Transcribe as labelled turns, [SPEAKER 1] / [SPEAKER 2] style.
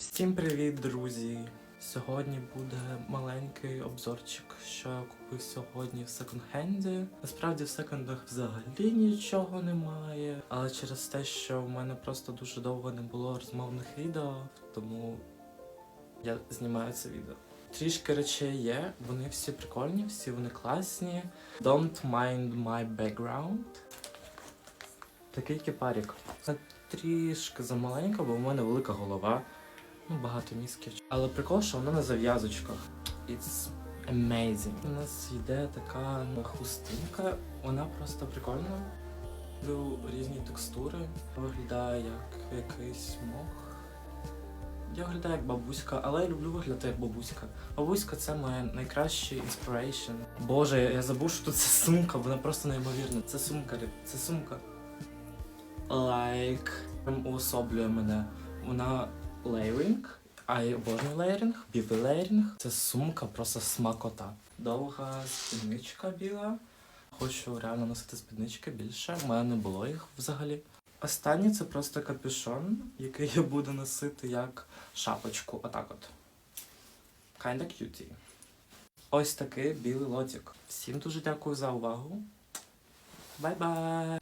[SPEAKER 1] Всім привіт, друзі! Сьогодні буде маленький обзорчик, що я купив сьогодні в секонд-хенді. Насправді в секондах взагалі нічого немає, але через те, що в мене просто дуже довго не було розмовних відео, тому я знімаю це відео. Трішки речей є, вони всі прикольні, всі вони класні. Don't mind my background. Такий кіпарік. Трішки замаленька, бо в мене велика голова. Ну, багато мізків. Але прикол, що вона на зав'язочках. It's amazing. У нас йде така хустинка, вона просто прикольна. Різні текстури. Виглядає як якийсь мох. Я виглядаю як бабуська, але я люблю виглядати як бабуська. Бабуська це моя найкращий інспірейшн. Боже, я забув, що тут це сумка, вона просто неймовірна. Це сумка, це сумка. Лайк. Прям уособлює мене. Вона лейринг, а я обожнюю лейринг, білий лейринг. Це сумка, просто смакота. Довга спідничка біла. Хочу реально носити спіднички більше. У мене не було їх взагалі. Останнє це просто капюшон, який я буду носити як шапочку. Отак от. Kinda cutie. Ось такий білий лотик. Всім дуже дякую за увагу. Бай-бай!